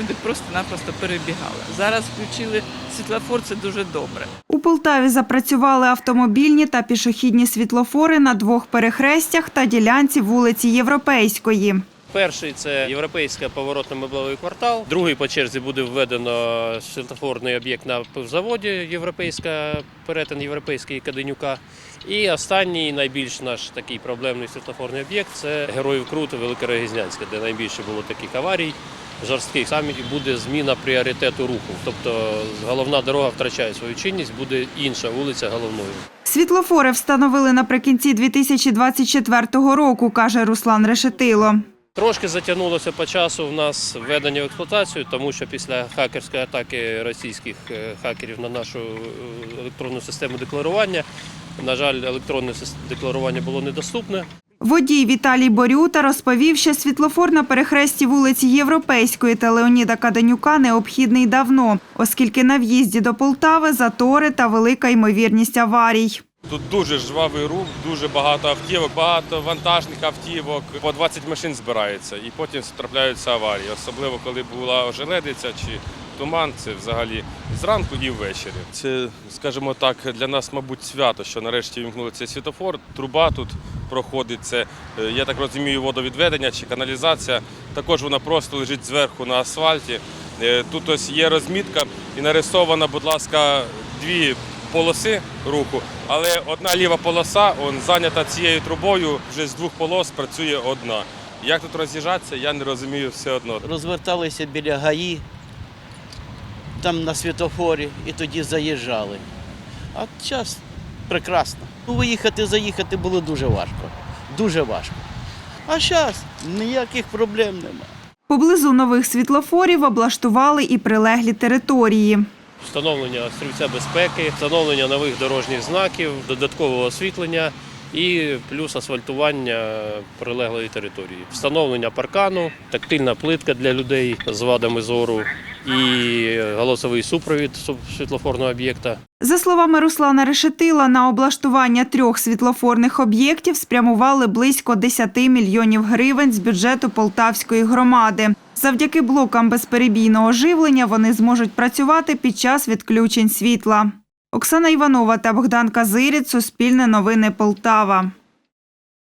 люди просто-напросто перебігали. Зараз включили світлофор, це дуже добре. У Полтаві запрацювали автомобільні та пішохідні світлофори на двох перехрестях та ділянці вулиці Європейської. Перший це європейський поворотно-меблевий квартал. Другий по черзі буде введено світлофорний об'єкт на пивзаводі Європейська, перетин європейський Каденюка. І останній найбільш наш такий проблемний світлофорний об'єкт це Героїв Крути Велике Рогізнянське, де найбільше було таких аварій. Жорстких саме буде зміна пріоритету руху. Тобто головна дорога втрачає свою чинність, буде інша вулиця головною. Світлофори встановили наприкінці 2024 року, каже Руслан Решетило. Трошки затягнулося по часу в нас введення в експлуатацію, тому що після хакерської атаки російських е, хакерів на нашу е, електронну систему декларування, на жаль, електронне декларування було недоступне. Водій Віталій Борюта розповів, що світлофор на перехресті вулиці Європейської та Леоніда Каденюка необхідний давно, оскільки на в'їзді до Полтави затори та велика ймовірність аварій. Тут дуже жвавий рух, дуже багато автівок, багато вантажних автівок. По 20 машин збирається і потім трапляються аварії, особливо коли була ожеледиця чи туман. Це взагалі зранку і ввечері. Це, скажімо так, для нас, мабуть, свято, що нарешті вімкнули цей світофор. Труба тут проходить. Це, е, я так розумію, водовідведення чи каналізація. Також вона просто лежить зверху на асфальті. Е, Тут ось є розмітка і нарисована, будь ласка, дві полоси руху, але одна ліва полоса он, зайнята цією трубою, вже з двох полос працює одна. Як тут роз'їжджатися, я не розумію все одно. розверталися біля ГАІ, там на світофорі, і тоді заїжджали. А час прекрасно. Ну, Виїхати, заїхати було дуже важко. Дуже важко. А зараз ніяких проблем немає. Поблизу нових світлофорів облаштували і прилеглі території. Встановлення стрільця безпеки, встановлення нових дорожніх знаків, додаткового освітлення і плюс асфальтування прилеглої території. Встановлення паркану, тактильна плитка для людей з вадами зору і голосовий супровід світлофорного об'єкта. За словами Руслана Решетила, на облаштування трьох світлофорних об'єктів спрямували близько 10 мільйонів гривень з бюджету Полтавської громади. Завдяки блокам безперебійного живлення вони зможуть працювати під час відключень світла. Оксана Іванова та Богдан Казиріць, Суспільне новини Полтава.